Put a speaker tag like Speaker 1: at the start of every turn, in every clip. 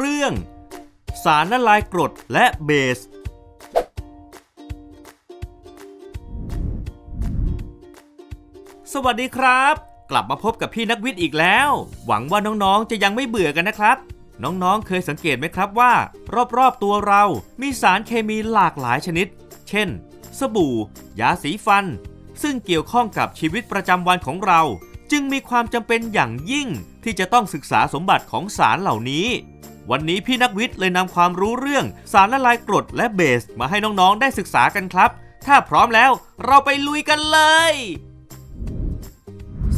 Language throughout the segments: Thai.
Speaker 1: เรื่อง สารละลายกรดและเบส สวัสดีครับ กลับมาพบกับพี่นักวิทย์อีกแล้ว หวังว่าน้องๆจะยังไม่เบื่อกันนะครับ น้องๆเคยสังเกตไหมครับว่า รอบๆตัวเรามีสารเคมีหลากหลายชนิด เช่น สบู่ ยาสีฟัน ซึ่งเกี่ยวข้องกับชีวิตประจำวันของเราจึงมีความจำเป็นอย่างยิ่งที่จะต้องศึกษาสมบัติของสารเหล่านี้ วันนี้พี่นักวิทย์เลยนำความรู้เรื่องสารละลายกรดและเบสมาให้น้องๆ ได้ศึกษากันครับ ถ้าพร้อมแล้วเราไปลุยกันเลย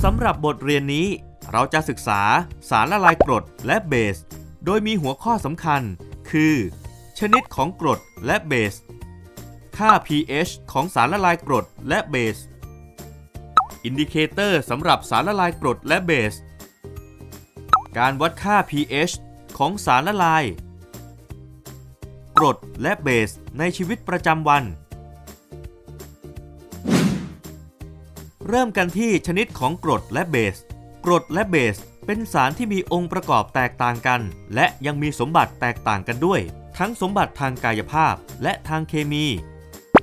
Speaker 1: สำหรับบทเรียนนี้ เราจะศึกษาสารละลายกรดและเบส โดยมีหัวข้อสำคัญ คือ ชนิดของกรดและเบส ค่า pH ของสารละลายกรดและเบส อินดิเคเตอร์สำหรับสารละลายกรดและเบส การวัดค่า pH ของสารละลาย กรดและเบสในชีวิตประจำวัน เริ่มกันที่ชนิดของกรดและเบส กรดและเบสเป็นสารที่มีองค์ประกอบแตกต่างกัน และยังมีสมบัติแตกต่างกันด้วย ทั้งสมบัติทางกายภาพและทางเคมี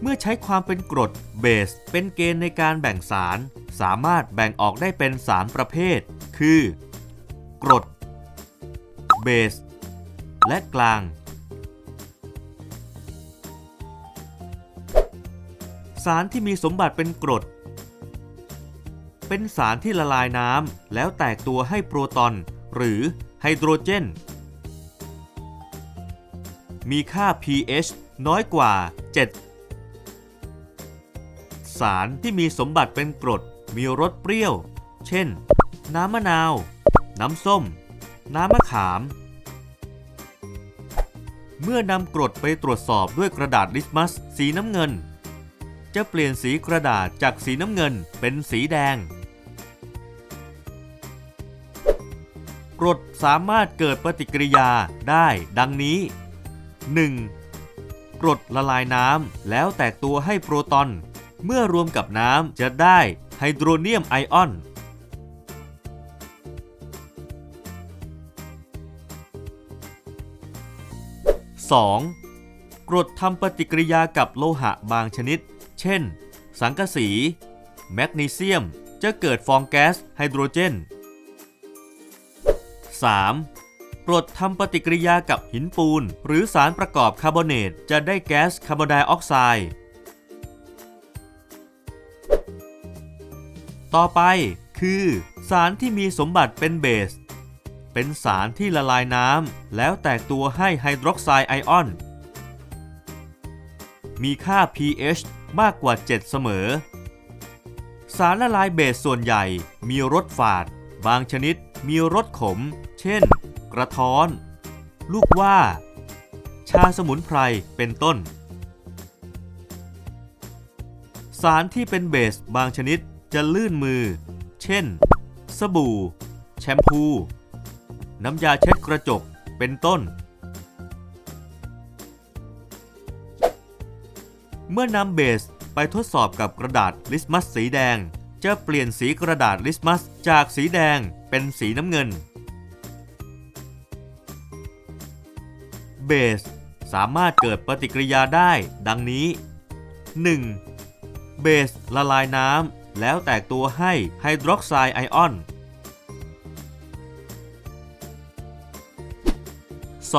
Speaker 1: เมื่อใช้ความเป็นกรดเบส เป็นเกณฑ์ในการแบ่งสาร สามารถแบ่งออกได้เป็น 3 ประเภท คือ กรด เบส และกลาง สารที่มีสมบัติเป็นกรด เป็นสารที่ละลายน้ำแล้วแตกตัวให้โปรตอน หรือไฮโดรเจน มีค่า pH น้อยกว่า 7 สารที่มีสมบัติเป็นกรดมีรสเปรี้ยว เช่น น้ำมะนาว น้ำส้ม น้ำมะขาม เมื่อนำกรดไปตรวจสอบด้วยกระดาษลิสมัส สีน้ำเงิน จะเปลี่ยนสีกระดาษจากสีน้ำเงินเป็นสีแดง กรดสามารถเกิดปฏิกิริยาได้ดังนี้ 1. กรดละลายน้ำแล้วแตกตัวให้โปรตอน เมื่อรวมกับน้ำจะได้ไฮโดรเนียมไอออน 2. กรดทำปฏิกิริยากับโลหะบางชนิด เช่น สังกะสี แมกนีเซียม จะเกิดฟองแก๊สไฮโดรเจน 3. กรดทำปฏิกิริยากับหินปูน หรือสารประกอบคาร์บอเนตจะได้แก๊สคาร์บอนไดออกไซด์ต่อไปคือ สารที่มีสมบัติเป็นเบส เป็นสารที่ละลายน้ำแล้วแตกตัวให้ไฮดรอกไซด์ไอออน มีค่า pH มากกว่า 7 เสมอ สารละลายเบสส่วนใหญ่มีรสฝาด บางชนิดมีรสขม เช่น กระท้อน ลูกว่า ชาสมุนไพรเป็นต้น สารที่เป็นเบสบางชนิดจะลื่นมือ เช่น สบู่ แชมพู น้ำยาเช็ดกระจก เป็นต้น เมื่อนำเบสไปทดสอบกับกระดาษลิสมัสสีแดง จะเปลี่ยนสีกระดาษลิสมัสจากสีแดงเป็นสีน้ำเงิน เบสสามารถเกิดปฏิกิริยาได้ดังนี้ 1. เบสละลายน้ำแล้วแตกตัวให้ไฮดรอกไซด์ไอออน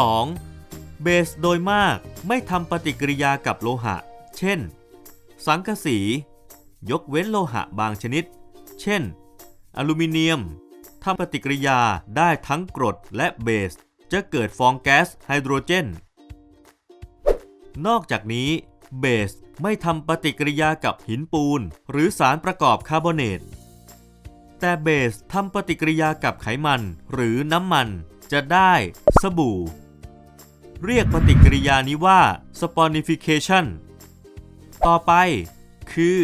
Speaker 1: 2. เบสโดยมากไม่ทำปฏิกิริยากับโลหะ เช่น สังกะสี ยกเว้นโลหะบางชนิด เช่น อลูมิเนียมทำปฏิกิริยาได้ทั้งกรดและเบส จะเกิดฟองแก๊สไฮโดรเจน นอกจากนี้เบสไม่ทำปฏิกิริยากับหินปูน หรือสารประกอบคาร์บอเนต แต่เบสทำปฏิกิริยากับไขมันหรือน้ำมันจะได้สบู่ เรียกปฏิกิริยานี้ว่า sponification ต่อไป คือ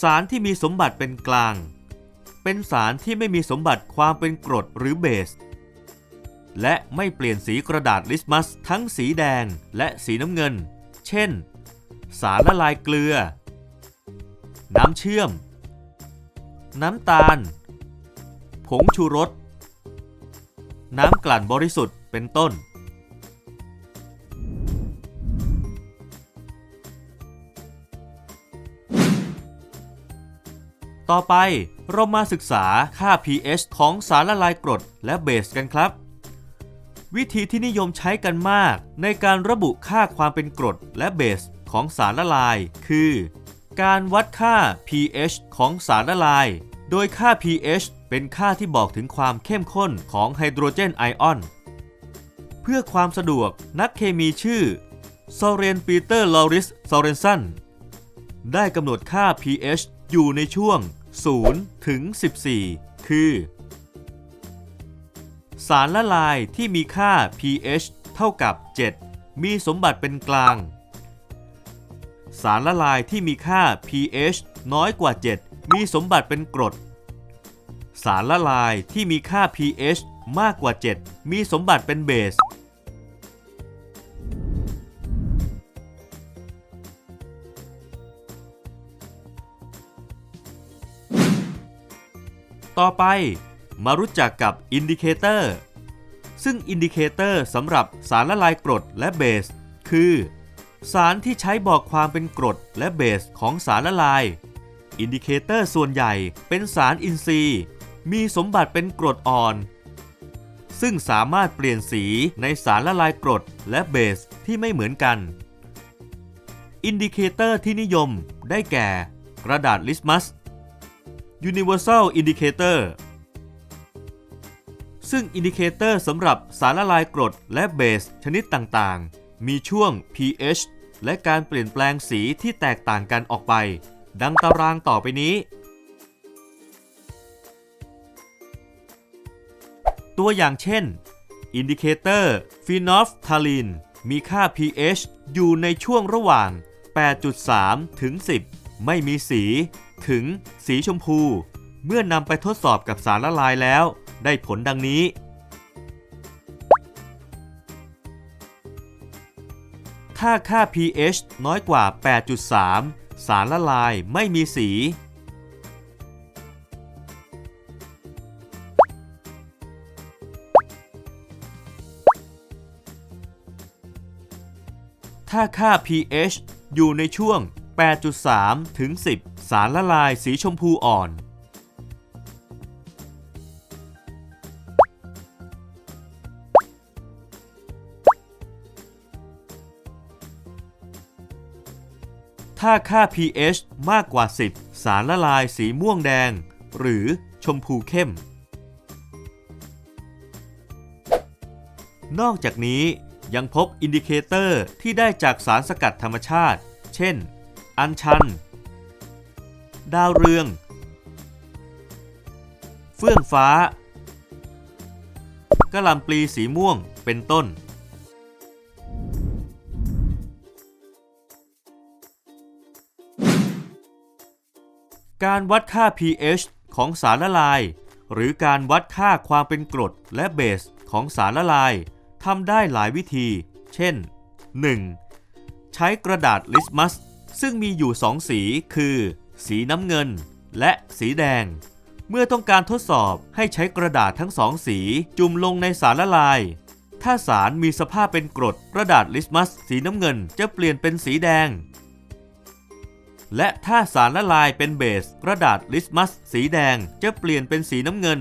Speaker 1: สารที่มีสมบัติเป็นกลาง เป็นสารที่ไม่มีสมบัติความเป็นกรดหรือเบส และไม่เปลี่ยนสีกระดาษลิสมัสทั้งสีแดงและสีน้ำเงิน เช่น สารละลายเกลือ น้ำเชื่อม น้ำตาล ผงชูรส น้ำกลั่นบริสุทธิ์เป็นต้น ต่อไปเรามาศึกษาค่า pH ของสารละลายกรดและเบสกันครับ วิธีที่นิยมใช้กันมาก ในการระบุค่าความเป็นกรดและเบสของสารละลาย คือ การวัดค่า pH ของสารละลาย โดยค่า pH เป็นค่าที่บอกถึงความเข้มข้นของไฮโดรเจนไอออน เพื่อความสะดวกนักเคมีชื่อซอเรนปีเตอร์ลอริสซอเรนสันได้กำหนดค่า pH อยู่ในช่วง 0 ถึง 14 คือ สารละลายที่มีค่า pH เท่ากับ 7 มีสมบัติเป็นกลาง สารละลายที่มีค่า pH น้อยกว่า 7 มีสมบัติเป็นกรด สารละลายที่มีค่า pH มากกว่า 7 มีสมบัติเป็นเบส ต่อไปมารู้จักกับอินดิเคเตอร์ซึ่งอินดิเคเตอร์สำหรับสารละลายกรดและเบส คือ สารที่ใช้บอกความเป็นกรดและเบสของสารละลาย อินดิเคเตอร์ส่วนใหญ่เป็นสารอินทรีย์ มีสมบัติเป็นกรดอ่อน ซึ่งสามารถเปลี่ยนสีในสารละลายกรดและเบสที่ไม่เหมือนกัน อินดิเคเตอร์ที่นิยมได้แก่ กระดาษลิสมัส Universal Indicator ซึ่งอินดิเคเตอร์สำหรับสารละลายกรดและเบสชนิดต่างๆ มีช่วง pH และการเปลี่ยนแปลงสีที่แตกต่างกันออกไป ดังตารางต่อไปนี้ ตัวอย่างเช่น อินดิเคเตอร์ฟีนอฟทาลินมีค่า pH อยู่ในช่วงระหว่าง 8.3 ถึง 10 ไม่มีสี ถึงสีชมพู เมื่อนำไปทดสอบกับสารละลายแล้ว ได้ผลดังนี้ ถ้าค่า pH น้อยกว่า 8.3 สารละลายไม่มีสี ถ้าค่า pH อยู่ในช่วง 8.3 ถึง 10 สารละลายสีชมพูอ่อน ถ้าค่า pH มากกว่า 10 สารละลายสีม่วงแดง หรือชมพูเข้ม นอกจากนี้ยังพบอินดิเคเตอร์ที่ได้จากสารสกัดธรรมชาติ เช่น อัญชัน ดาวเรือง เฟื่องฟ้ากระหลำปลีสีม่วงเป็นต้น การวัดค่า pH ของสารละลาย หรือการวัดค่าความเป็นกรดและเบสของสารละลายทำได้หลายวิธี เช่น 1. ใช้กระดาษลิสมัส ซึ่งมีอยู่2สีคือ สีน้ำเงิน และสีแดง เมื่อต้องการทดสอบให้ใช้กระดาษทั้งสองสีจุ่มลงในสารละลาย ถ้าสารมีสภาพเป็นกรดกระดาษลิสมัส สีน้ำเงินจะเปลี่ยนเป็นสีแดง และถ้าสารละลายเป็นเบส กระดาษลิสมัส สีแดงจะเปลี่ยนเป็นสีน้ำเงิน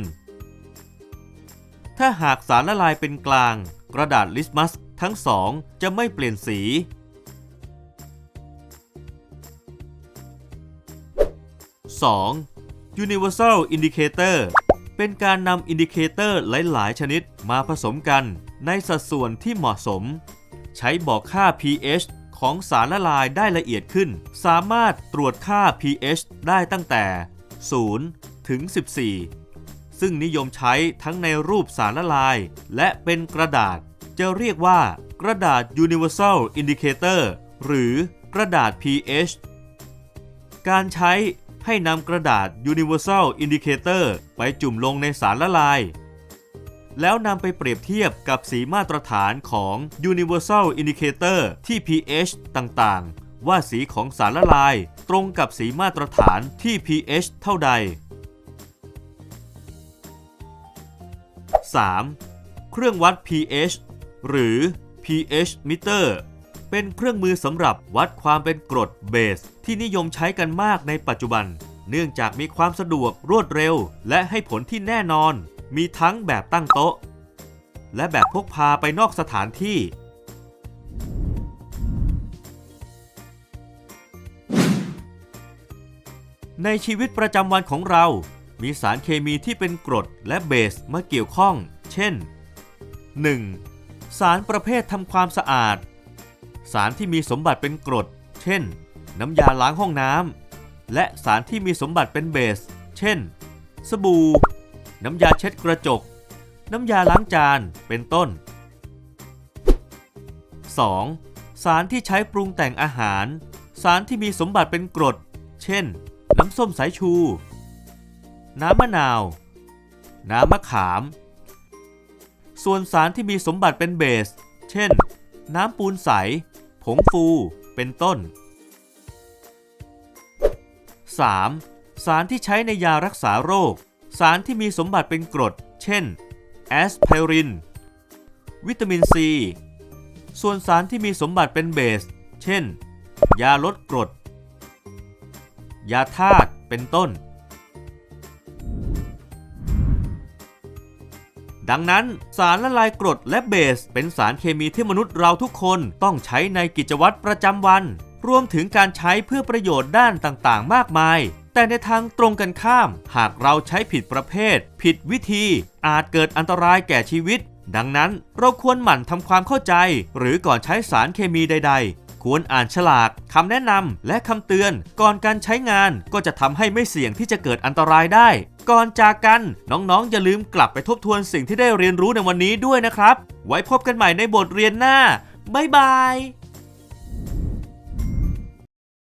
Speaker 1: ถ้าหากสารละลายเป็นกลาง กระดาษลิสมัสทั้งสองจะไม่เปลี่ยนสี 2. Universal Indicator เป็นการนำอินดิเคเตอร์หลาย ๆ ชนิดมาผสมกันในสัดส่วนที่เหมาะสม ใช้บอกค่า pH ของสารละลายได้ละเอียดขึ้น สามารถตรวจค่า pH ได้ตั้งแต่ 0 ถึง 14 ซึ่งนิยมใช้ทั้งในรูปสารละลาย และเป็นกระดาษ จะเรียกว่ากระดาษ Universal Indicator หรือกระดาษ pH การใช้ ให้นำกระดาษ Universal Indicator ไปจุ่มลงในสารละลาย แล้วนำไปเปรียบเทียบกับสีมาตรฐานของ Universal Indicator ที่ pH ต่างๆ ว่าสีของสารละลายตรงกับสีมาตรฐานที่ pH เท่าใด 3. เครื่องวัด pH หรือ pH meter เป็นเครื่องมือสำหรับวัดความเป็นกรดเบส ที่นิยมใช้กันมากในปัจจุบัน เนื่องจากมีความสะดวกรวดเร็ว และให้ผลที่แน่นอน มีทั้งแบบตั้งโต๊ะ และแบบพกพาไปนอกสถานที่ ในชีวิตประจำวันของเรา มีสารเคมีที่เป็นกรดและเบสมาเกี่ยวข้อง เช่น 1. สารประเภททำความสะอาด สารที่มีสมบัติเป็นกรด เช่น น้ำยาล้างห้องน้ำ และสารที่มีสมบัติเป็นเบส เช่น สบู่ น้ำยาเช็ดกระจก น้ำยาล้างจาน เป็นต้น 2. สารที่ใช้ปรุงแต่งอาหาร สารที่มีสมบัติเป็นกรด เช่น น้ำส้มสายชู น้ำมะนาว น้ำมะขาม ส่วนสารที่มีสมบัติเป็นเบส เช่น น้ำปูนใส ผงฟู เป็นต้น 3. สารที่ใช้ในยารักษาโรค สารที่มีสมบัติเป็นกรด เช่น แอสไพริน วิตามินซี ส่วนสารที่มีสมบัติเป็นเบส เช่น ยาลดกรด ยาธาตุ เป็นต้น ดังนั้นสารละลายกรดและเบส เป็นสารเคมีที่มนุษย์เราทุกคนต้องใช้ในกิจวัตรประจำวัน รวมถึงการใช้เพื่อประโยชน์ด้านต่างๆ มากมาย แต่ในทางตรงกันข้าม หากเราใช้ผิดประเภท ผิดวิธี อาจเกิดอันตรายแก่ชีวิต ดังนั้นเราควรหมั่นทำความเข้าใจ หรือก่อนใช้สารเคมีใด ๆ ควรอ่านฉลากคำแนะนำและคำเตือน ก่อนการใช้งานก็จะทำให้ไม่เสี่ยงที่จะเกิดอันตรายได้ ก่อนจากกันน้องๆอย่าลืมกลับไปทบทวนสิ่งที่ได้เรียนรู้ในวันนี้ด้วยนะครับ ไว้พบกันใหม่ในบทเรียนหน้าบ๊ายบาย